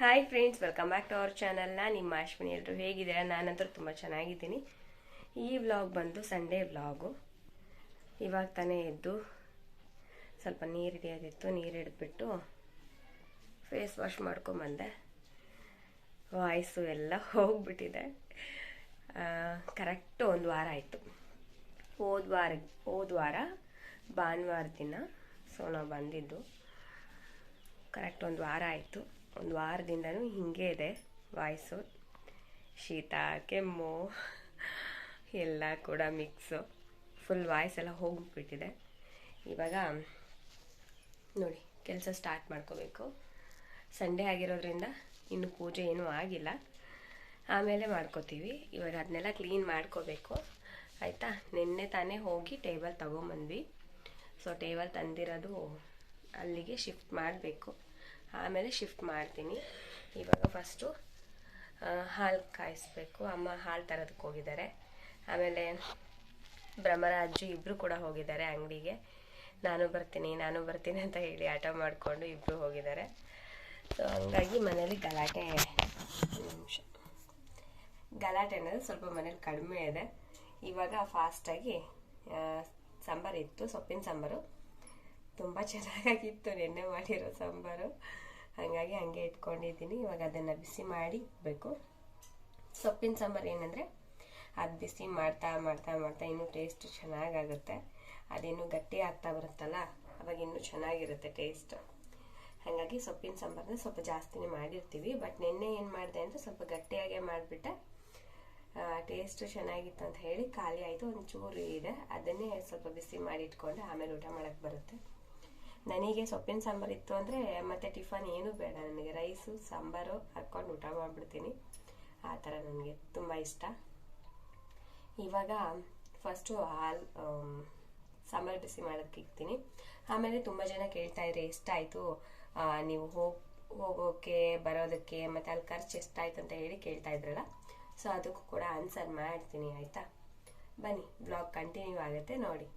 Hi friends welcome back to our ಚಾನಲ್ನ ನಿಮ್ಮ ಅಶ್ವಿನಿ. ಎಲ್ಲರೂ ಹೇಗಿದ್ದೀರಾ? ನಾನಂತೂ ತುಂಬ ಚೆನ್ನಾಗಿದ್ದೀನಿ. ಈ ವ್ಲಾಗ್ ಬಂದು ಸಂಡೇ ವ್ಲಾಗು ಇವಾಗ ತಾನೇ ಎದ್ದು ಸ್ವಲ್ಪ ನೀರು ಹಿಡಿಯೋದಿತ್ತು. ನೀರು ಹಿಡಿದ್ಬಿಟ್ಟು ಫೇಸ್ ವಾಶ್ ಮಾಡ್ಕೊಂಬಂದೆ. ವಾಯ್ಸು ಎಲ್ಲ ಹೋಗ್ಬಿಟ್ಟಿದೆ. ಕರೆಕ್ಟ್ ಒಂದು ವಾರ ಆಯಿತು. ಹೋದ ವಾರ ಹೋದ ವಾರ ಭಾನುವಾರ ದಿನ ಸೊ ನಾವು ಬಂದಿದ್ದು. ಕರೆಕ್ಟ್ ಒಂದು ವಾರ ಆಯಿತು. ಒಂದು ವಾರದಿಂದನೂ ಹಿಂಗೆ ಇದೆ. ವಾಯ್ಸು, ಶೀತ, ಕೆಮ್ಮು, ಎಲ್ಲ ಕೂಡ ಮಿಕ್ಸು ಫುಲ್ ವಾಯ್ಸ್ ಎಲ್ಲ ಹೋಗ್ಬಿಟ್ಟಿದೆ. ಇವಾಗ ನೋಡಿ, ಕೆಲಸ ಸ್ಟಾರ್ಟ್ ಮಾಡ್ಕೋಬೇಕು. ಸಂಡೇ ಆಗಿರೋದ್ರಿಂದ ಇನ್ನು ಪೂಜೆ ಏನೂ ಆಗಿಲ್ಲ. ಆಮೇಲೆ ಮಾಡ್ಕೋತೀವಿ. ಇವಾಗ ಅದನ್ನೆಲ್ಲ ಕ್ಲೀನ್ ಮಾಡ್ಕೋಬೇಕು. ಆಯಿತಾ? ನಿನ್ನೆ ತಾನೇ ಹೋಗಿ ಟೇಬಲ್ ತೊಗೊಂಬಂದ್ವಿ. ಸೊ ಟೇಬಲ್ ತಂದಿರೋದು ಅಲ್ಲಿಗೆ ಶಿಫ್ಟ್ ಮಾಡಬೇಕು. ಆಮೇಲೆ ಶಿಫ್ಟ್ ಮಾಡ್ತೀನಿ. ಇವಾಗ ಫಸ್ಟು ಹಾಲು ಕಾಯಿಸ್ಬೇಕು. ಅಮ್ಮ ಹಾಲು ತರೋದಕ್ಕೆ ಹೋಗಿದ್ದಾರೆ. ಆಮೇಲೆ ಭ್ರಮರ ಅಜ್ಜು ಇಬ್ಬರು ಕೂಡ ಹೋಗಿದ್ದಾರೆ ಅಂಗಡಿಗೆ. ನಾನು ಬರ್ತೀನಿ ನಾನು ಬರ್ತೀನಿ ಅಂತ ಹೇಳಿ ಆಟ ಮಾಡಿಕೊಂಡು ಇಬ್ಬರು ಹೋಗಿದ್ದಾರೆ. ಸೊ ಹಂಗಾಗಿ ಮನೇಲಿ ಗಲಾಟೆ ನಿಮಿಷ. ಗಲಾಟೆ ಅನ್ನೋದು ಸ್ವಲ್ಪ ಮನೇಲಿ ಕಡಿಮೆ ಇದೆ. ಇವಾಗ ಫಾಸ್ಟಾಗಿ ಸಾಂಬಾರು ಇತ್ತು, ಸೊಪ್ಪಿನ ಸಾಂಬಾರು. ತುಂಬ ಚೆನ್ನಾಗಾಗಿತ್ತು ನೆನ್ನೆ ಮಾಡಿರೋ ಸಾಂಬಾರು. ಹಾಗಾಗಿ ಹಂಗೆ ಇಟ್ಕೊಂಡಿದ್ದೀನಿ. ಇವಾಗ ಅದನ್ನು ಬಿಸಿ ಮಾಡಿ ಬೇಕು ಸೊಪ್ಪಿನ ಸಾಂಬಾರು ಏನಂದರೆ ಅದು ಬಿಸಿ ಮಾಡ್ತಾ ಮಾಡ್ತಾ ಮಾಡ್ತಾ ಇನ್ನೂ ಟೇಸ್ಟ್ ಚೆನ್ನಾಗಾಗುತ್ತೆ. ಅದೇನು ಗಟ್ಟಿ ಆಗ್ತಾ ಬರುತ್ತಲ್ಲ, ಅವಾಗ ಇನ್ನೂ ಚೆನ್ನಾಗಿರುತ್ತೆ ಟೇಸ್ಟ್ ಹಾಗಾಗಿ ಸೊಪ್ಪಿನ ಸಾಂಬಾರನ್ನ ಸ್ವಲ್ಪ ಜಾಸ್ತಿನೇ ಮಾಡಿರ್ತೀವಿ. ಬಟ್ ನಿನ್ನೆ ಏನು ಮಾಡಿದೆ ಅಂದರೆ ಸ್ವಲ್ಪ ಗಟ್ಟಿಯಾಗೆ ಮಾಡಿಬಿಟ್ಟೆ. ಟೇಸ್ಟು ಚೆನ್ನಾಗಿತ್ತು ಅಂತ ಹೇಳಿ, ಖಾಲಿ ಆಯಿತು, ಒಂಚೂರು ಚೂರು ಇದೆ. ಅದನ್ನೇ ಸ್ವಲ್ಪ ಬಿಸಿ ಮಾಡಿ ಇಟ್ಕೊಂಡು, ಆಮೇಲೆ ಊಟ ಮಾಡೋಕ್ಕೆ ಬರುತ್ತೆ. ನನಗೆ ಸೊಪ್ಪಿನ ಸಾಂಬಾರು ಇತ್ತು ಅಂದರೆ ಮತ್ತೆ ಟಿಫನ್ ಏನೂ ಬೇಡ ನನಗೆ. ರೈಸು, ಸಾಂಬಾರು ಹಾಕ್ಕೊಂಡು ಊಟ ಮಾಡಿಬಿಡ್ತೀನಿ. ಆ ಥರ ನನಗೆ ತುಂಬ ಇಷ್ಟ. ಇವಾಗ ಫಸ್ಟು ಹಾಲು ಸಾಂಬಾರು ಬಿಸಿ ಮಾಡೋದಕ್ಕೆ ಇಕ್ತೀನಿ ಆಮೇಲೆ ತುಂಬ ಜನ ಕೇಳ್ತಾ ಇದ್ರೆ ಎಷ್ಟಾಯಿತು? ನೀವು ಹೋಗಿ ಹೋಗೋಕ್ಕೆ ಬರೋದಕ್ಕೆ, ಮತ್ತು ಅಲ್ಲಿ ಖರ್ಚು ಎಷ್ಟಾಯ್ತು ಅಂತ ಹೇಳಿ ಕೇಳ್ತಾ ಇದ್ರಲ್ಲ? ಸೊ ಅದಕ್ಕೂ ಕೂಡ ಆನ್ಸರ್ ಮಾಡ್ತೀನಿ, ಆಯಿತಾ? ಬನ್ನಿ ಬ್ಲಾಗ್ ಕಂಟಿನ್ಯೂ ಆಗುತ್ತೆ, ನೋಡಿ.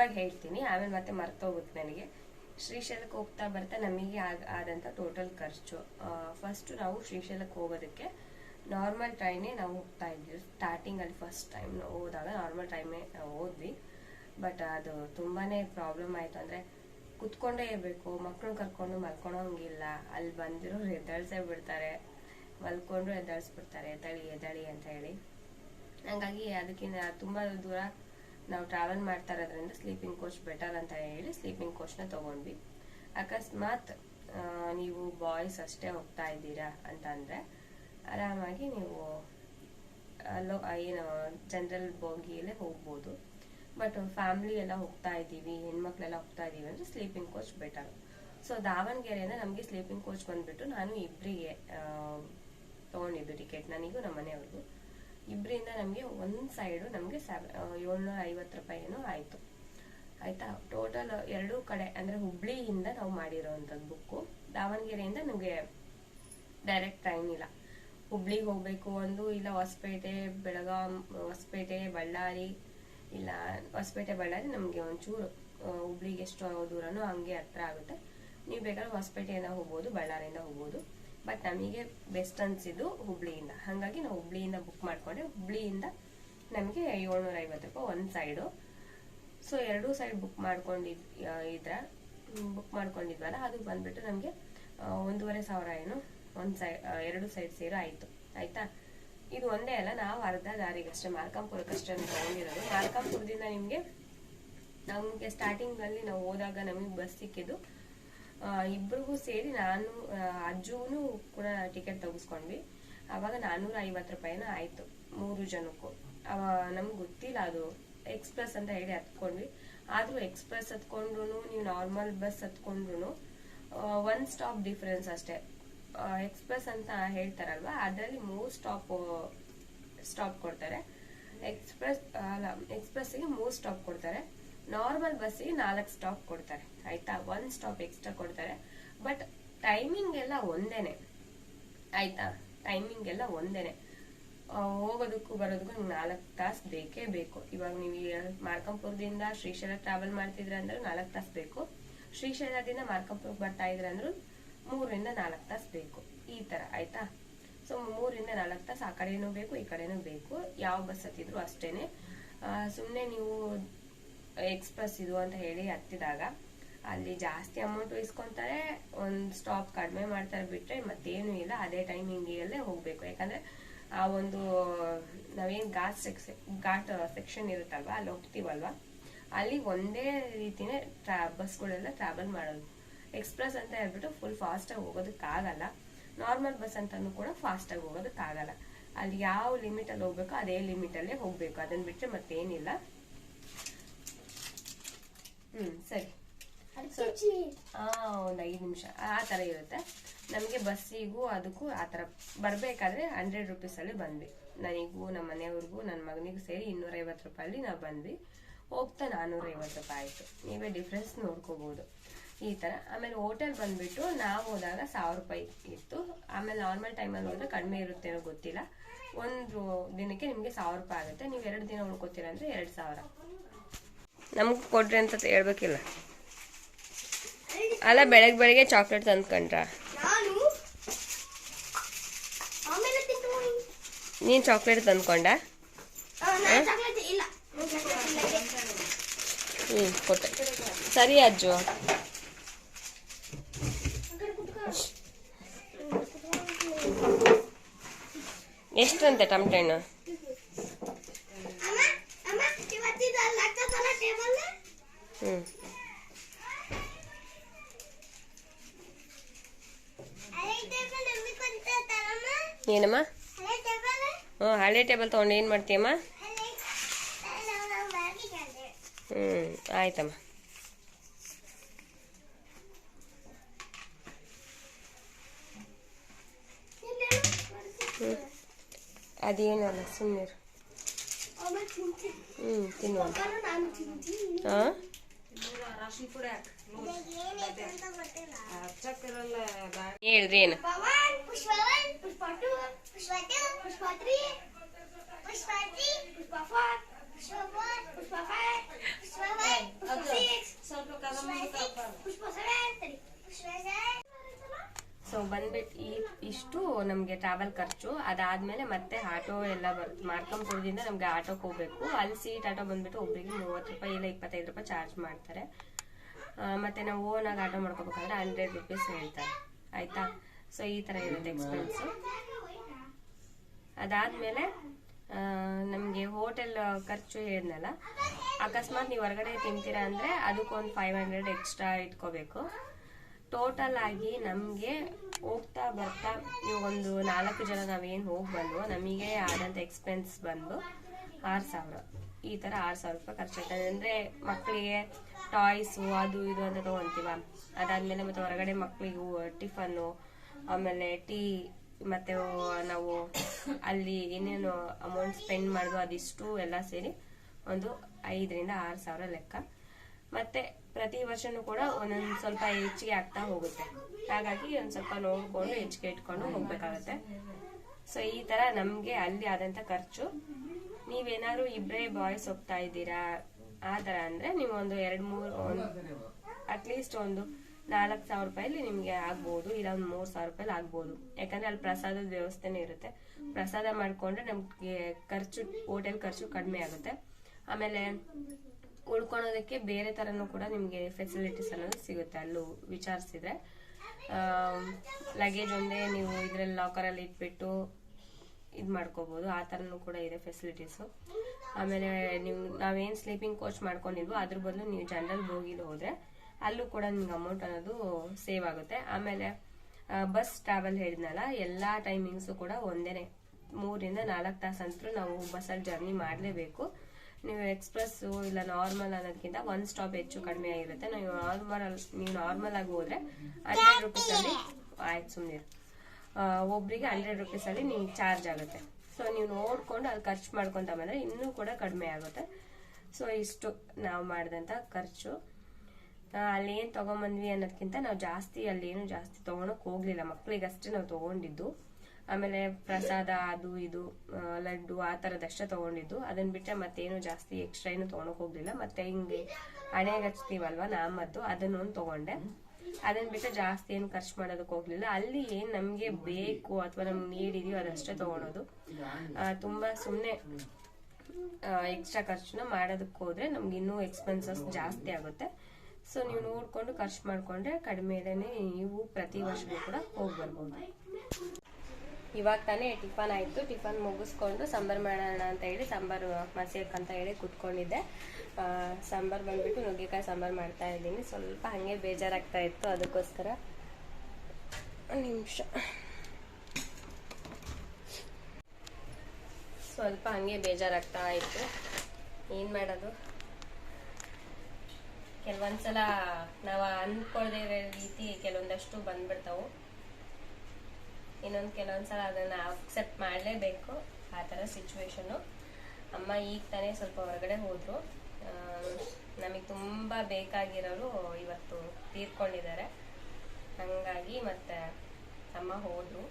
ಇವಾಗ ಹೇಳ್ತೀನಿ, ಆಮೇಲೆ ಮತ್ತೆ ಮರ್ತೋಗುತ್ತೆ ನನಗೆ. ಶ್ರೀಶೈಲಕ್ಕೆ ಹೋಗ್ತಾ ಬರ್ತಾ ನಮಗೆ ಆದಂಥ ಟೋಟಲ್ ಖರ್ಚು. ಫಸ್ಟು ನಾವು ಶ್ರೀಶೈಲಕ್ಕೆ ಹೋಗೋದಕ್ಕೆ ನಾರ್ಮಲ್ ಟ್ರೈನೇ ನಾವು ಹೋಗ್ತಾ ಇದ್ವಿ. ಸ್ಟಾರ್ಟಿಂಗಲ್ಲಿ ಫಸ್ಟ್ ಟೈಮ್ ಹೋದಾಗ ನಾರ್ಮಲ್ ಟೈಮೇ ನಾವು ಹೋದ್ವಿ. ಬಟ್ ಅದು ತುಂಬಾ ಪ್ರಾಬ್ಲಮ್ ಆಯಿತು ಅಂದರೆ ಕುತ್ಕೊಂಡೇ ಇರಬೇಕು ಮಕ್ಕಳು ಕರ್ಕೊಂಡು ಮಲ್ಕೊಳೋಂಗಿಲ್ಲ. ಅಲ್ಲಿ ಬಂದಿರೋ ಎದ್ದಾಳ್ಸೇ ಬಿಡ್ತಾರೆ. ಮಲ್ಕೊಂಡ್ರು ಎದ್ದಾಳಿಸ್ಬಿಡ್ತಾರೆ ಎದ್ದಳಿ ಎದ್ದಳಿ ಅಂತ ಹೇಳಿ. ಹಾಗಾಗಿ ಅದಕ್ಕಿಂತ ತುಂಬ ದೂರ ನಾವು ಟ್ರಾವೆಲ್ ಮಾಡ್ತಾ ಇರೋದ್ರಿಂದ ಸ್ಲೀಪಿಂಗ್ ಕೋಚ್ ಬೆಟರ್ ಅಂತ ಹೇಳಿ ಸ್ಲೀಪಿಂಗ್ ಕೋಚ್ನ ತೊಗೊಂಡ್ವಿ. ಅಕಸ್ಮಾತ್ ನೀವು ಬಾಯ್ಸ್ ಅಷ್ಟೇ ಹೋಗ್ತಾ ಇದ್ದೀರಾ ಅಂತ ಅಂದರೆ ಆರಾಮಾಗಿ ನೀವು ಅಲ್ಲೋ ಏನು ಜನರಲ್ ಬೋಗಿಯಲ್ಲೇ ಹೋಗ್ಬೋದು. ಬಟ್ ಫ್ಯಾಮ್ಲಿ ಎಲ್ಲ ಹೋಗ್ತಾ ಇದ್ದೀವಿ, ಹೆಣ್ಮಕ್ಳೆಲ್ಲ ಹೋಗ್ತಾ ಇದ್ದೀವಿ ಅಂದರೆ ಸ್ಲೀಪಿಂಗ್ ಕೋಚ್ ಬೆಟರ್ ಸೊ ದಾವಣಗೆರೆಯಿಂದ ನಮಗೆ ಸ್ಲೀಪಿಂಗ್ ಕೋಚ್ ಬಂದುಬಿಟ್ಟು ನಾನು ಇಬ್ಬರಿಗೆ ತೊಗೊಂಡಿದ್ದು ಟಿಕೆಟ್ ನನಗೂ ನಮ್ಮ ಮನೆಯವ್ರಿಗೂ ಇಬ್ಬರಿಂದ ನಮಗೆ ಒಂದು ಸೈಡು ನಮಗೆ ಸೆವೆ ಏಳ್ನೂರ ಐವತ್ತು ರೂಪಾಯಿ ಏನೋ ಆಯಿತು. ಆಯಿತಾ? ಟೋಟಲ್ ಎರಡೂ ಕಡೆ, ಅಂದರೆ ಹುಬ್ಳಿಯಿಂದ ನಾವು ಮಾಡಿರೋವಂಥದ್ದು ಬುಕ್ಕು ದಾವಣಗೆರೆಯಿಂದ ನಮಗೆ ಡೈರೆಕ್ಟ್ ಟ್ರೈನ್ ಇಲ್ಲ. ಹುಬ್ಳಿಗೆ ಹೋಗಬೇಕು ಒಂದು ಇಲ್ಲ, ಹೊಸಪೇಟೆ, ಬೆಳಗಾಂ, ಹೊಸಪೇಟೆ, ಬಳ್ಳಾರಿ, ಇಲ್ಲ, ಹೊಸಪೇಟೆ, ಬಳ್ಳಾರಿ ನಮಗೆ ಒಂಚೂರು ಹುಬ್ಳಿಗೆ ಎಷ್ಟು ದೂರನೋ ಹಂಗೆ ಹತ್ರ ಆಗುತ್ತೆ. ನೀವು ಬೇಕಾದ್ರೆ ಹೊಸಪೇಟೆಯಿಂದ ಹೋಗ್ಬೋದು, ಬಳ್ಳಾರಿಯಿಂದ ಹೋಗ್ಬೋದು. ಬಟ್ ನಮಗೆ ಬೆಸ್ಟ್ ಅನ್ಸಿದ್ದು ಹುಬ್ಳಿಯಿಂದ. ಹಾಗಾಗಿ ನಾವು ಹುಬ್ಳಿಯಿಂದ ಬುಕ್ ಮಾಡಿಕೊಂಡೆ. ಹುಬ್ಳಿಯಿಂದ ನಮಗೆ ಏಳ್ನೂರ ಐವತ್ತು ರೂಪಾಯಿ ಒಂದು ಸೈಡು ಸೊ ಎರಡೂ ಸೈಡ್ ಬುಕ್ ಮಾಡ್ಕೊಂಡಿದ್ ಇದ್ರ ಬುಕ್ ಮಾಡ್ಕೊಂಡಿದ್ವಲ್ಲ ಅದು ಬಂದ್ಬಿಟ್ಟು ನಮಗೆ ಒಂದೂವರೆ ಸಾವಿರ ಏನು ಒಂದು ಸೈ ಎರಡು ಸೈಡ್ ಸೇರು ಆಯಿತು. ಆಯಿತಾ? ಇದು ಒಂದೇ ಅಲ್ಲ, ನಾವು ಅರ್ಧ ದಾರಿಗಷ್ಟೇ, ಮಾರ್ಕಾಂಪುರಕ್ಕಷ್ಟೇ ತಗೊಂಡಿರೋದು. ಮಾರ್ಕಂಪುರದಿಂದ ನಿಮಗೆ ನಮಗೆ ಸ್ಟಾರ್ಟಿಂಗಲ್ಲಿ ನಾವು ಹೋದಾಗ ನಮಗೆ ಬಸ್ ಸಿಕ್ಕಿದ್ದು ಇಬ್ಬರಿಗೂ ಸೇರಿ ನಾನು ಅಜ್ಜುನು ಕೂಡ ಟಿಕೆಟ್ ತೆಗೆಸ್ಕೊಂಡ್ವಿ. ಆವಾಗ ನಾನ್ನೂರ ಐವತ್ತು ರೂಪಾಯಿನ ಆಯಿತು ಮೂರು ಜನಕ್ಕೂ. ನಮ್ಗೆ ಗೊತ್ತಿಲ್ಲ ಅದು. ಎಕ್ಸ್ಪ್ರೆಸ್ ಅಂತ ಹೇಳಿ ಹತ್ಕೊಂಡ್ವಿ. ಆದರೂ ಎಕ್ಸ್ಪ್ರೆಸ್ ಹತ್ಕೊಂಡ್ರು ನೀವು ನಾರ್ಮಲ್ ಬಸ್ ಹತ್ಕೊಂಡ್ರು ಒನ್ ಸ್ಟಾಪ್ ಡಿಫ್ರೆನ್ಸ್ ಅಷ್ಟೇ. ಎಕ್ಸ್ಪ್ರೆಸ್ ಅಂತ ಹೇಳ್ತಾರಲ್ವಾ, ಅದರಲ್ಲಿ ಮೂರು ಸ್ಟಾಪ್ ಸ್ಟಾಪ್ ಕೊಡ್ತಾರೆ. ಎಕ್ಸ್ಪ್ರೆಸ್ ಅಲ್ಲ ಎಕ್ಸ್ಪ್ರೆಸ್ಸಿಗೆ ಮೂರು ಸ್ಟಾಪ್ ಕೊಡ್ತಾರೆ. ನಾರ್ಮಲ್ ಬಸ್ಸಿಗೆ ನಾಲ್ಕು ಸ್ಟಾಪ್ ಕೊಡ್ತಾರೆ. ಆಯ್ತಾ? ಒನ್ ಸ್ಟಾಪ್ ಎಕ್ಸ್ಟ್ರಾ ಕೊಡ್ತಾರೆ. ಬಟ್ ಟೈಮಿಂಗ್ ಎಲ್ಲ ಒಂದೇನೆ. ಆಯ್ತಾ? ಟೈಮಿಂಗ್ ಎಲ್ಲ ಒಂದೇನೆ. ಹೋಗೋದಕ್ಕೂ ಬರೋದಕ್ಕೂ ನಿಮ್ಗೆ ನಾಲ್ಕು ತಾಸು ಬೇಕೇ ಬೇಕು. ಇವಾಗ ನೀವು ಮಾರ್ಕಂಪುರದಿಂದ ಶ್ರೀಶೈಲ ಟ್ರಾವೆಲ್ ಮಾಡ್ತಿದ್ರೆ ಅಂದ್ರೆ ನಾಲ್ಕು ತಾಸು ಬೇಕು. ಶ್ರೀಶೈಲದಿಂದ ಮಾರ್ಕಂಪುರಕ್ಕೆ ಬರ್ತಾ ಇದ್ರೆ ಅಂದ್ರೂ ಮೂರರಿಂದ ನಾಲ್ಕು ತಾಸು ಬೇಕು. ಈ ತರ, ಆಯ್ತಾ? ಸೊ ಮೂರಿಂದ ನಾಲ್ಕು ತಾಸು ಆ ಕಡೆನೂ ಬೇಕು, ಈ ಕಡೆನೂ ಬೇಕು. ಯಾವ ಬಸ್ ಹತ್ತಿದ್ರು ಅಷ್ಟೇನೆ. ಸುಮ್ಮನೆ ನೀವು ಎಕ್ಸ್ಪ್ರೆಸ್ ಇದು ಅಂತ ಹೇಳಿ ಹತ್ತಿದಾಗ ಅಲ್ಲಿ ಜಾಸ್ತಿ ಅಮೌಂಟ್ ಇಸ್ಕೊಂತಾರೆ, ಒಂದು ಸ್ಟಾಪ್ ಕಡಿಮೆ ಮಾಡ್ತಾರೆ ಬಿಟ್ಟರೆ ಮತ್ತೇನು ಇಲ್ಲ, ಅದೇ ಟೈಮಿಂಗಲ್ಲೇ ಹೋಗಬೇಕು. ಯಾಕಂದರೆ ಆ ಒಂದು, ನಾವೇನು ಘಾಟ್ ಸೆಕ್ಷನ್ ಘಾಟ್ ಸೆಕ್ಷನ್ ಇರುತ್ತಲ್ವಾ, ಅಲ್ಲಿ ಹೋಗ್ತೀವಲ್ವಾ, ಅಲ್ಲಿ ಒಂದೇ ರೀತಿನೇ ಟ್ರಾ, ಬಸ್ಗಳೆಲ್ಲ ಟ್ರಾವೆಲ್ ಮಾಡೋದು. ಎಕ್ಸ್ಪ್ರೆಸ್ ಅಂತ ಹೇಳ್ಬಿಟ್ಟು ಫುಲ್ ಫಾಸ್ಟಾಗಿ ಹೋಗೋದಕ್ಕಾಗಲ್ಲ ನಾರ್ಮಲ್ ಬಸ್ ಅಂತಲೂ ಕೂಡ ಫಾಸ್ಟಾಗಿ ಹೋಗೋದಕ್ಕಾಗಲ್ಲ ಅಲ್ಲಿ ಯಾವ ಲಿಮಿಟಲ್ಲಿ ಹೋಗ್ಬೇಕು ಅದೇ ಲಿಮಿಟಲ್ಲೇ ಹೋಗಬೇಕು. ಅದನ್ನು ಬಿಟ್ರೆ ಮತ್ತೇನಿಲ್ಲ. ಹ್ಮ್ ಸರಿ. ಆ ಒಂದು ಐದು ನಿಮಿಷ. ಆ ಥರ ಇರುತ್ತೆ. ನಮಗೆ ಬಸ್ಸಿಗೂ ಅದಕ್ಕೂ ಆ ಥರ ಬರಬೇಕಾದ್ರೆ ಹಂಡ್ರೆಡ್ ರುಪೀಸಲ್ಲಿ ಬಂದ್ವಿ. ನನಗೂ ನಮ್ಮ ಮನೆಯವ್ರಿಗೂ ನನ್ನ ಮಗನಿಗೂ ಸೇರಿ ಇನ್ನೂರೈವತ್ತು ರೂಪಾಯಲ್ಲಿ ನಾವು ಬಂದ್ವಿ. ಹೋಗ್ತಾ ನಾನ್ನೂರೈವತ್ತು ರೂಪಾಯಿ ಆಯಿತು. ನೀವೇ ಡಿಫ್ರೆನ್ಸ್ ನೋಡ್ಕೋಬೋದು. ಈ ಥರ ಆಮೇಲೆ ಹೋಟೆಲ್ ಬಂದ್ಬಿಟ್ಟು ನಾವು ಹೋದಾಗ ಸಾವಿರ ರೂಪಾಯಿ ಇತ್ತು. ಆಮೇಲೆ ನಾರ್ಮಲ್ ಟೈಮಲ್ಲಿ ಹೋದ್ರೆ ಕಡಿಮೆ ಇರುತ್ತೇನೋ ಗೊತ್ತಿಲ್ಲ. ಒಂದು ದಿನಕ್ಕೆ ನಿಮಗೆ ಸಾವಿರ ರೂಪಾಯಿ ಆಗುತ್ತೆ. ನೀವು ಎರಡು ದಿನ ಉಳ್ಕೋತೀರ ಅಂದರೆ ಎರಡು ಸಾವಿರ. ನಮ್ಗೆ ಕೊಡ್ರಿ ಅಂತ ಹೇಳ್ಬೇಕಿಲ್ಲ. ಅಲ್ಲ ಬೆಳಗ್ಗೆ ಬೆಳಗ್ಗೆ ಚಾಕ್ಲೇಟ್ ತಂದ್ಕೊಂಡ್ರ ನಾನು? ಚಾಕ್ಲೇಟ್ ತಂದ್ಕೊಂಡ chocolate ಕೊಟ್ಟೆ. ಸರಿ ಅಜ್ಜು. ಎಷ್ಟಂತೆ ಟಮಟೆ ಹಣ್ಣು ಅಮ್ಮ ಅಮ್ಮ ಇವತ್ತಿದ ಅಲ್ಲಿ ಹಾಕ್ತದಲ್ಲ ಟೇಬಲ್ ಕೊಂತಾರಮ್ಮ ಏನಮ್ಮ? ಹ್ಞೂ ಹಳೆ ಟೇಬಲ್ ತೊಗೊಂಡು ಏನು ಮಾಡ್ತೀಯಮ್ಮ? ಹ್ಞೂ ಆಯ್ತಮ್ಮ. ಹ್ಞೂ ಅದೇನಲ್ಲ ಸುಮ್ಮನೆ ಹ್ಞೂ ತಿನ್ನುವ. ಹಾಂ ಏನೈತೆ ಅಂತ ಗೊತ್ತಿಲ್ಲ. ಹೇಳ್ರಿ ಏನು ಸೊ ಬಂದ್ಬಿಟ್ಟು ಈ ಇಷ್ಟು ನಮಗೆ ಟ್ರಾವೆಲ್ ಖರ್ಚು. ಅದಾದ್ಮೇಲೆ ಮತ್ತೆ ಆಟೋ ಎಲ್ಲ ಬರ್ ಮಾರ್ಕಂಪುರದಿಂದ ನಮಗೆ ಆಟೋಗೆ ಹೋಗ್ಬೇಕು. ಅಲ್ಲಿ ಸೀಟ್ ಆಟೋ ಬಂದ್ಬಿಟ್ಟು ಒಬ್ಬರಿಗೆ ಮೂವತ್ತು ರೂಪಾಯಿ ಇಲ್ಲ ಇಪ್ಪತ್ತೈದು ರೂಪಾಯಿ ಚಾರ್ಜ್ ಮಾಡ್ತಾರೆ. ಮತ್ತೆ ನಾವು ಓನಾಗಿ ಆರ್ಡರ್ ಮಾಡ್ಕೋಬೇಕಂದ್ರೆ ಹಂಡ್ರೆಡ್ ರುಪೀಸ್ ಹೇಳ್ತಾರೆ. ಆಯ್ತಾ? ಸೊ ಈ ಥರ ಇರುತ್ತೆ ಎಕ್ಸ್ಪೆನ್ಸು ಅದಾದಮೇಲೆ ನಮಗೆ ಹೋಟೆಲ್ ಖರ್ಚು ಹೇಳಿದ್ನಲ್ಲ, ಅಕಸ್ಮಾತ್ ನೀವು ಹೊರಗಡೆ ತಿಂತೀರಾ ಅಂದರೆ ಅದಕ್ಕೊಂದು ಫೈವ್ ಹಂಡ್ರೆಡ್ ಎಕ್ಸ್ಟ್ರಾ ಇಟ್ಕೋಬೇಕು. ಟೋಟಲ್ ಆಗಿ ನಮಗೆ ಹೋಗ್ತಾ ಬರ್ತಾ ನೀವು ಒಂದು ನಾಲ್ಕು ಜನ ನಾವೇನು ಹೋಗಿ ಬಂದು ನಮಗೆ ಆದಂಥ ಎಕ್ಸ್ಪೆನ್ಸ್ ಬಂದು ಆರು ಸಾವಿರ. ಈ ಥರ ಆರು ಸಾವಿರ ರೂಪಾಯಿ ಖರ್ಚಾಗ್ತದೆ ಅಂದರೆ ಮಕ್ಕಳಿಗೆ ಟಾಯ್ಸು, ಅದು ಇದು ಅಂತ ತೊಗೊತೀವ ಅದಾದ್ಮೇಲೆ ಮತ್ತೆ ಹೊರಗಡೆ ಮಕ್ಕಳಿಗೂ ಟಿಫನ್ನು, ಆಮೇಲೆ ಟೀ, ಮತ್ತು ನಾವು ಅಲ್ಲಿ ಏನೇನು ಅಮೌಂಟ್ ಸ್ಪೆಂಡ್ ಮಾಡೋದು ಅದಿಷ್ಟು ಎಲ್ಲ ಸೇರಿ ಒಂದು ಐದರಿಂದ ಆರು ಸಾವಿರ ಲೆಕ್ಕ. ಮತ್ತೆ ಪ್ರತಿ ವರ್ಷನೂ ಕೂಡ ಒಂದೊಂದು ಸ್ವಲ್ಪ ಹೆಚ್ಚಿಗೆ ಆಗ್ತಾ ಹೋಗುತ್ತೆ. ಹಾಗಾಗಿ ಒಂದು ಸ್ವಲ್ಪ ನೋಡಿಕೊಂಡು, ಹೆಚ್ಚಿಗೆ ಇಟ್ಕೊಂಡು ಹೋಗ್ಬೇಕಾಗತ್ತೆ. ಸೊ ಈ ತರ ನಮ್ಗೆ ಅಲ್ಲಿ ಆದಂತ ಖರ್ಚು. ನೀವೇನಾದ್ರು ಇಬ್ಬರೇ ಬಾಯ್ಸ್ ಹೋಗ್ತಾ ಇದ್ದೀರಾ? ಆ ತರ ಅಂದ್ರೆ ನೀವು ಒಂದು ಎರಡು ಮೂರು ಅಟ್ಲೀಸ್ಟ್ ಒಂದು ನಾಲ್ಕು ಸಾವಿರ ರೂಪಾಯಲ್ಲಿ ನಿಮ್ಗೆ ಆಗ್ಬೋದು, ಇಲ್ಲ ಒಂದು ಮೂರ್ ಸಾವಿರ ರೂಪಾಯಿ ಆಗ್ಬೋದು. ಯಾಕಂದ್ರೆ ಅಲ್ಲಿ ಪ್ರಸಾದದ ವ್ಯವಸ್ಥೆನೇ ಇರುತ್ತೆ. ಪ್ರಸಾದ ಮಾಡ್ಕೊಂಡ್ರೆ ನಮ್ಗೆ ಖರ್ಚು ಹೋಟೆಲ್ ಖರ್ಚು ಕಡಿಮೆ ಆಗುತ್ತೆ. ಆಮೇಲೆ ಉಳ್ಕೊಳೋದಕ್ಕೆ ಬೇರೆ ಥರನೂ ಕೂಡ ನಿಮಗೆ ಫೆಸಿಲಿಟೀಸ್ ಅನ್ನೋದು ಸಿಗುತ್ತೆ ಅಲ್ಲೂ ವಿಚಾರಿಸಿದ್ರೆ. ಲಗೇಜ್ ಒಂದೇ ನೀವು ಇದರಲ್ಲಿ ಲಾಕರಲ್ಲಿ ಇಟ್ಬಿಟ್ಟು ಇದು ಮಾಡ್ಕೋಬೋದು. ಆ ಥರನೂ ಕೂಡ ಇದೆ ಫೆಸಿಲಿಟೀಸು ಆಮೇಲೆ ನೀವು, ನಾವೇನು ಸ್ಲೀಪಿಂಗ್ ಕೋಚ್ ಮಾಡ್ಕೊಂಡಿದ್ವೋ ಅದ್ರ ಬದಲು ನೀವು ಜನರಲ್ ಬೋಗಿಲಿ ಹೋದರೆ ಅಲ್ಲೂ ಕೂಡ ನಿಮ್ಗೆ ಅಮೌಂಟ್ ಅನ್ನೋದು ಸೇವ್ ಆಗುತ್ತೆ. ಆಮೇಲೆ ಬಸ್ ಟ್ರಾವೆಲ್ ಹೇಳಿದ್ನಲ್ಲ, ಎಲ್ಲ ಟೈಮಿಂಗ್ಸು ಕೂಡ ಒಂದೇನೆ. ಮೂರಿಂದ ನಾಲ್ಕು ತಾಸು ಅಂತೂ ನಾವು ಬಸ್ಸಲ್ಲಿ ಜರ್ನಿ ಮಾಡಲೇಬೇಕು. ನೀವು ಎಕ್ಸ್ಪ್ರೆಸ್ಸು ಇಲ್ಲ ನಾರ್ಮಲ್ ಅನ್ನೋದಕ್ಕಿಂತ ಒಂದು ಸ್ಟಾಪ್ ಹೆಚ್ಚು ಕಡಿಮೆ ಆಗಿರುತ್ತೆ. ನೀವು ನಾರ್ಮಲ್ ನೀವು ನಾರ್ಮಲ್ ಆಗಿ ಹೋದ್ರೆ ಹಂಡ್ರೆಡ್ ರುಪೀಸಲ್ಲಿ ಆಯ್ತು ಸುಮ್ಮನೆ ಒಬ್ರಿಗೆ ಹಂಡ್ರೆಡ್ ರುಪೀಸಲ್ಲಿ ನಿಮ್ಗೆ ಚಾರ್ಜ್ ಆಗುತ್ತೆ. ಸೊ ನೀವು ನೋಡ್ಕೊಂಡು ಅದು ಖರ್ಚು ಮಾಡ್ಕೊತ ಬಂದರೆ ಇನ್ನೂ ಕೂಡ ಕಡಿಮೆ ಆಗುತ್ತೆ. ಸೊ ಇಷ್ಟು ನಾವು ಮಾಡಿದಂಥ ಖರ್ಚು. ಅಲ್ಲಿ ಏನು ತೊಗೊಂಬಂದ್ವಿ ಅನ್ನೋದಕ್ಕಿಂತ ನಾವು ಜಾಸ್ತಿ ಅಲ್ಲಿ ಏನು ಜಾಸ್ತಿ ತೊಗೊಳಕ್ ಹೋಗ್ಲಿಲ್ಲ. ಮಕ್ಕಳಿಗಷ್ಟೇ ನಾವು ತೊಗೊಂಡಿದ್ದು. ಆಮೇಲೆ ಪ್ರಸಾದ, ಅದು ಇದು ಲಡ್ಡು ಆ ಥರದಷ್ಟೇ ತೊಗೊಂಡಿದ್ದು. ಅದನ್ನ ಬಿಟ್ಟರೆ ಮತ್ತೇನು ಜಾಸ್ತಿ ಎಕ್ಸ್ಟ್ರಾ ಏನು ತೊಗೊಳಕ್ ಹೋಗಲಿಲ್ಲ. ಮತ್ತೆ ಹಿಂಗೆ ಹಣೆಗೆ ಹಚ್ತೀವಲ್ವ ನಾಮದ್ದು ಅದನ್ನೊಂದು ತೊಗೊಂಡೆ. ಅದನ್ನ ಬಿಟ್ಟು ಜಾಸ್ತಿ ಏನು ಖರ್ಚು ಮಾಡೋದಕ್ಕೆ ಹೋಗ್ಲಿಲ್ಲ. ಅಲ್ಲಿ ಏನು ನಮಗೆ ಬೇಕು ಅಥವಾ ನಮ್ಗೆ ಇದೆಯೋ ಅದಷ್ಟೇ ತಗೊಳೋದು. ತುಂಬಾ ಸುಮ್ಮನೆ ಎಕ್ಸ್ಟ್ರಾ ಖರ್ಚನ್ನ ಮಾಡೋದಕ್ಕೆ ಹೋದ್ರೆ ನಮ್ಗೆ ಇನ್ನೂ ಎಕ್ಸ್ಪೆನ್ಸಸ್ ಜಾಸ್ತಿ ಆಗುತ್ತೆ. ಸೊ ನೀವು ನೋಡ್ಕೊಂಡು ಖರ್ಚು ಮಾಡ್ಕೊಂಡ್ರೆ ಕಡಿಮೆ ನೀವು ಪ್ರತಿ ವರ್ಷವೂ ಕೂಡ ಹೋಗಿ ಬರ್ಬೋದು. ಇವಾಗ ತಾನೇ ಟಿಫನ್ ಆಯಿತು. ಟಿಫನ್ ಮುಗಿಸ್ಕೊಂಡು ಸಾಂಬಾರು ಮಾಡೋಣ ಅಂತ ಹೇಳಿ ಸಾಂಬಾರು ಮಸಿಯಕ್ಕೆ ಅಂತ ಹೇಳಿ ಕುತ್ಕೊಂಡಿದ್ದೆ. ಸಾಂಬಾರು ಬಂದ್ಬಿಟ್ಟು ನುಗ್ಗೆಕಾಯಿ ಸಾಂಬಾರು ಮಾಡ್ತಾ ಇದ್ದೀನಿ. ಸ್ವಲ್ಪ ಹಾಗೆ ಬೇಜಾರಾಗ್ತಾ ಇತ್ತು ಅದಕ್ಕೋಸ್ಕರ. ನಿಮಿಷ. ಸ್ವಲ್ಪ ಹಾಗೆ ಬೇಜಾರಾಗ್ತಾ ಇತ್ತು. ಏನು ಮಾಡೋದು? ಕೆಲವೊಂದ್ಸಲ ನಾವು ಅಂದ್ಕೊಳ್ದೇ ಇರೋ ರೀತಿ ಕೆಲವೊಂದಷ್ಟು ಬಂದ್ಬಿಡ್ತಾವು. ಇನ್ನೊಂದು ಕೆಲವೊಂದ್ಸಲ ಅದನ್ನ ಅಕ್ಸೆಪ್ಟ್ ಮಾಡಲೇಬೇಕು, ಆ ಥರ ಸಿಚುವೇಶನು ಅಮ್ಮ ಈಗ ತಾನೇ ಸ್ವಲ್ಪ ಹೊರಗಡೆ ಹೋದರು. ನಮಗೆ ತುಂಬ ಬೇಕಾಗಿರೋರು ಇವತ್ತು ತೀರ್ಕೊಂಡಿದ್ದಾರೆ. ಹಂಗಾಗಿ ಮತ್ತೆ ಅಮ್ಮ ಹೋದರು.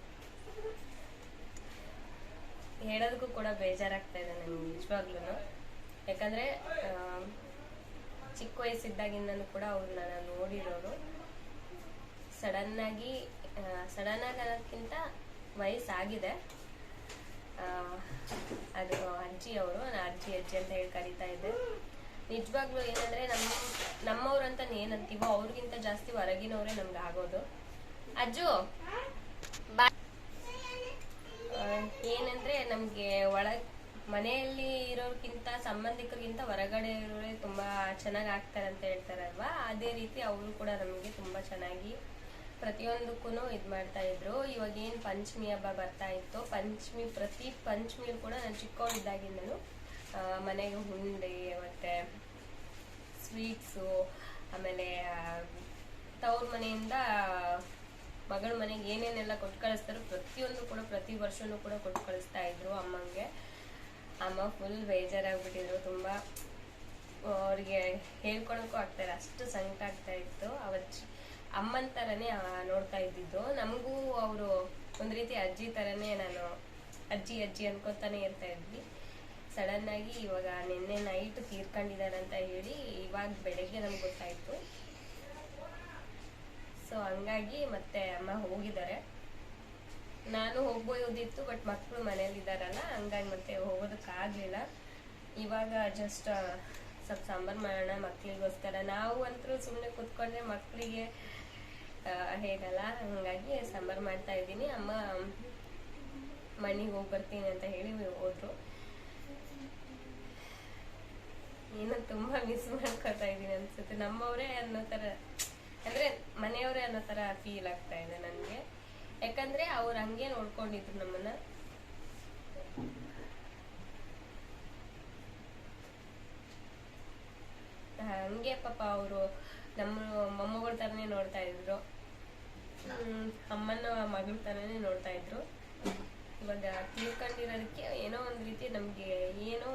ಹೇಳೋದಕ್ಕೂ ಕೂಡ ಬೇಜಾರಾಗ್ತಾ ಇದೆ ನನಗೆ ನಿಜವಾಗ್ಲೂ ಯಾಕಂದ್ರೆ ಚಿಕ್ಕ ವಯಸ್ಸಿದ್ದಾಗಿಂದನೂ ಕೂಡ ಅವ್ರನ್ನ ನಾನು ನೋಡಿರೋರು. ಸಡನ್ ಆಗಿ ಸಡನ್ ಆಗಿ ಅನ್ನೋದಕ್ಕಿಂತ ವಯಸ್ಸಾಗಿದೆ ಅದು ಅಜ್ಜಿ ಅವರು ನಾನು ಅಜ್ಜಿ ಅಜ್ಜಿ ಅಂತ ಹೇಳಿ ಕರಿತಾ ಇದ್ದೆ. ನಿಜವಾಗ್ಲೂ ಏನಂದ್ರೆ ನಮ್ಮ ನಮ್ಮವ್ರು ಅಂತ ಏನಂತೀವೋ ಅವ್ರಿಗಿಂತ ಜಾಸ್ತಿ ಹೊರಗಿನವ್ರೆ ನಮ್ಗೆ ಆಗೋದು. ಅಜ್ಜು, ಬಾ. ಏನಂದ್ರೆ ನಮ್ಗೆ ಒಳಗ್, ಮನೆಯಲ್ಲಿ ಇರೋರ್ಗಿಂತ ಸಂಬಂಧಿಕರಿಗಿಂತ ಹೊರಗಡೆ ಇರೋರೇ ತುಂಬಾ ಚೆನ್ನಾಗಿ ಆಗ್ತಾರೆ ಅಂತ ಹೇಳ್ತಾರಲ್ವಾ? ಅದೇ ರೀತಿ ಅವರು ಕೂಡ ನಮಗೆ ತುಂಬಾ ಚೆನ್ನಾಗಿ ಪ್ರತಿಯೊಂದಕ್ಕೂ ಇದು ಮಾಡ್ತಾ ಇದ್ರು. ಇವಾಗ ಏನು ಪಂಚಮಿ ಹಬ್ಬ ಬರ್ತಾ ಇತ್ತು ಪಂಚಮಿ ಪ್ರತಿ ಪಂಚಮಿಯೂ ಕೂಡ ನಾನು ಚಿಕ್ಕವಳಿದ್ದಾಗಿಂದನು ಆ, ಮನೆಗೆ ಹುಂಡೆ ಮತ್ತು ಸ್ವೀಟ್ಸು ಆಮೇಲೆ ತವ್ರ ಮನೆಯಿಂದ ಮಗಳ ಮನೆಗೆ ಏನೇನೆಲ್ಲ ಕೊಟ್ಟು ಕಳಿಸ್ತಾರೋ ಪ್ರತಿಯೊಂದು ಕೂಡ ಪ್ರತಿ ವರ್ಷವೂ ಕೂಡ ಕೊಟ್ಟು ಕಳಿಸ್ತಾ ಇದ್ರು ಅಮ್ಮಂಗೆ. ಅಮ್ಮ ಫುಲ್ ಬೇಜಾರಾಗ್ಬಿಟ್ಟಿದ್ರು ತುಂಬ ಅವ್ರಿಗೆ ಹೇಳ್ಕೊಳಕ್ಕೂ ಆಗ್ತಾರೆ ಅಷ್ಟು ಸಂಕಟ ಆಗ್ತಾ ಇತ್ತು. ಅವತ್ತು ಅಮ್ಮನ ತರನೇ ನೋಡ್ತಾ ಇದ್ದಿದ್ದು. ನಮಗೂ ಅವರು ಒಂದು ರೀತಿ ಅಜ್ಜಿ ತರನೇ ನಾನು ಅಜ್ಜಿ ಅಜ್ಜಿ ಅನ್ಕೋತಾನೆ ಇರ್ತಾ ಇದ್ವಿ. ಸಡನ್ ಆಗಿ ಇವಾಗ ನಿನ್ನೆ ನೈಟ್ ತೀರ್ಕೊಂಡಿದ್ದಾರೆ ಅಂತ ಹೇಳಿ ಇವಾಗ ಬೆಳಗ್ಗೆ ನಮ್ಗೆ ಗೊತ್ತಾಯ್ತು. ಸೊ ಹಂಗಾಗಿ ಮತ್ತೆ ಅಮ್ಮ ಹೋಗಿದ್ದಾರೆ. ನಾನು ಹೋಗ್ಬೋದಿತ್ತು ಬಟ್ ಮಕ್ಕಳು ಮನೇಲಿ ಇದಾರಲ್ಲ ಹಂಗಾಗಿ ಮತ್ತೆ ಹೋಗೋದಕ್ಕಾಗ್ಲಿಲ್ಲ. ಇವಾಗ ಜಸ್ಟ್ ಸ್ವಲ್ಪ ಸಾಂಬಾರ್ ಮಾಡೋಣ ಮಕ್ಳಿಗೋಸ್ಕರ. ನಾವು ಅಂತೂ ಸುಮ್ಮನೆ ಕೂತ್ಕೊಂಡ್ರೆ ಮಕ್ಕಳಿಗೆ ಹೇಗಲ್ಲ? ಹಂಗಾಗಿ ಸಾಂಬಾರು ಮಾಡ್ತಾ ಇದ್ದೀನಿ. ಅಮ್ಮ ಮನೆಗೆ ಹೋಗಿ ಬರ್ತೀನಿ ಅಂತ ಹೇಳಿ ಹೋದ್ರು. ಏನೋ ತುಂಬಾ ಮಿಸ್ ಮಾಡ್ಕೊತಾ ಇದೀನಿ ಅನ್ಸುತ್ತೆ. ನಮ್ಮವರೇ ಅನ್ನೋ ತರ, ಅಂದ್ರೆ ಮನೆಯವರೇ ಅನ್ನೋ ತರ ಫೀಲ್ ಆಗ್ತಾ ಇದೆ ನನ್ಗೆ. ಯಾಕಂದ್ರೆ ಅವ್ರು ಹಂಗೆ ನೋಡ್ಕೊಂಡಿದ್ರು ನಮ್ಮನ್ನ. ಹಂಗೆ ಪಾಪ ಅವರು ನಮ್ಮ ಮೊಮ್ಮಗಳ ಥರನೇ ನೋಡ್ತಾ ಇದ್ರು. ಅಮ್ಮನ ಮಗಳ ಥರನೇ ನೋಡ್ತಾ ಇದ್ರು. ಇವಾಗ ತಿಳ್ಕೊಂಡಿರೋದಕ್ಕೆ ಏನೋ ಒಂದು ರೀತಿ ನಮಗೆ ಏನೋ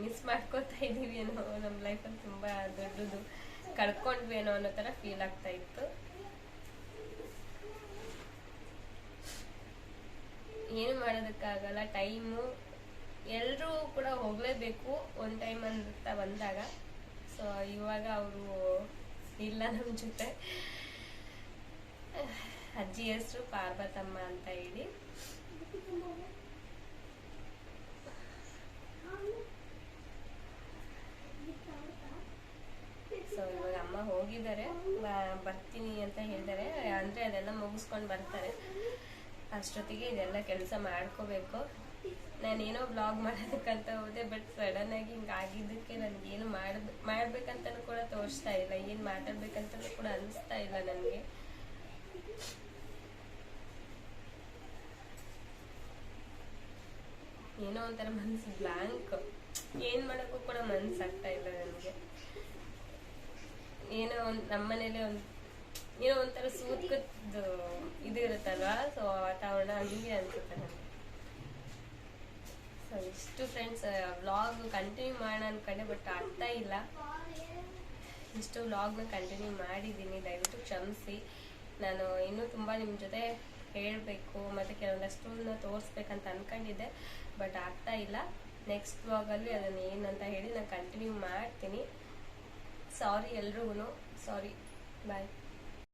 ಮಿಸ್ ಮಾಡ್ಕೋತಾ ಇದ್ದೀವಿ ಏನೋ ನಮ್ಮ ಲೈಫಲ್ಲಿ ತುಂಬಾ ದೊಡ್ಡದು. ಕಳ್ಕೊಂಡ್ವಿ ಏನೋ ಅನ್ನೋ ತರ ಫೀಲ್ ಆಗ್ತಾ ಇತ್ತು. ಏನು ಮಾಡೋದಕ್ಕಾಗಲ್ಲ ಟೈಮು ಎಲ್ಲರೂ ಕೂಡ ಹೋಗಲೇಬೇಕು. ಒಂದು ಟೈಮ್ ಅಂತ ಬಂದಾಗ. ಸೊ ಇವಾಗ ಅವರು ಇಲ್ಲ ನಮ್ಮ ಜೊತೆ ಅಜ್ಜಿ ಹೆಸರು ಪಾರ್ವತಮ್ಮ ಅಂತ ಹೇಳಿ. ಸೊ ಇವಾಗ ಅಮ್ಮ ಹೋಗಿದ್ದಾರೆ. ಬರ್ತೀನಿ ಅಂತ ಹೇಳಿದ್ದಾರೆ. ಅಂದ್ರೆ ಅದೆಲ್ಲ ಮುಗಿಸ್ಕೊಂಡು ಬರ್ತಾರೆ. ಅಷ್ಟೊತ್ತಿಗೆ ಇದೆಲ್ಲ ಕೆಲಸ ಮಾಡ್ಕೋಬೇಕು. ನಾನೇನೋ ಬ್ಲಾಗ್ ಮಾಡೋದಕ್ಕಂತ ಹೋದೆ ಬಟ್ ಸಡನ್ ಆಗಿ ಹಿಂಗೆ ಆಗಿದ್ದಕ್ಕೆ ನನಗೇನು ಮಾಡ್ ಮಾಡ್ಬೇಕಂತನೂ ಕೂಡ ತೋರಿಸ್ತಾ ಇಲ್ಲ. ಏನು ಮಾತಾಡ್ಬೇಕಂತನೂ ಕೂಡ ಅನಿಸ್ತಾ ಇಲ್ಲ ನನಗೆ. ಏನೋ ಒಂಥರ ಮನಸ್ಸು ಬ್ಲಾಂಕ್ ಏನು ಮಾಡೋಕ್ಕೂ ಕೂಡ ಮನ್ಸಾಗ್ತಾ ಇಲ್ಲ ನನಗೆ. ಏನೋ ಒಂದು, ನಮ್ಮನೇಲಿ ಒಂದು, ಏನೋ ಒಂಥರ ಸೂತ್ಕದ್ದು ಇದು ಇರುತ್ತಲ್ವಾ ಸೊ ವಾತಾವರಣ ಹಂಗೆ ಅನ್ಸುತ್ತೆ ನನಗೆ ಸೊ ಇಷ್ಟು ಫ್ರೆಂಡ್ಸ್ ವ್ಲಾಗ್ ಕಂಟಿನ್ಯೂ ಮಾಡೋಣ ಅನ್ಕೊಂಡೆ ಬಟ್ ಆಗ್ತಾ ಇಲ್ಲ. ಇಷ್ಟು ವ್ಲಾಗ್ನ ಕಂಟಿನ್ಯೂ ಮಾಡಿದ್ದೀನಿ, ದಯವಿಟ್ಟು ಕ್ಷಮಿಸಿ. ನಾನು ಇನ್ನೂ ತುಂಬ ನಿಮ್ಮ ಜೊತೆ ಹೇಳಬೇಕು, ಮತ್ತು ಕೆಲವೊಂದಷ್ಟನ್ನ ತೋರಿಸ್ಬೇಕಂತ ಅನ್ಕೊಂಡಿದ್ದೆ ಬಟ್ ಆಗ್ತಾ ಇಲ್ಲ. ನೆಕ್ಸ್ಟ್ ವ್ಲಾಗಲ್ಲಿ ಅದನ್ನು ಏನಂತ ಹೇಳಿ ನಾನು ಕಂಟಿನ್ಯೂ ಮಾಡ್ತೀನಿ. ಸಾರಿ ಎಲ್ರಿಗೂ ಸಾರಿ ಬಾಯ್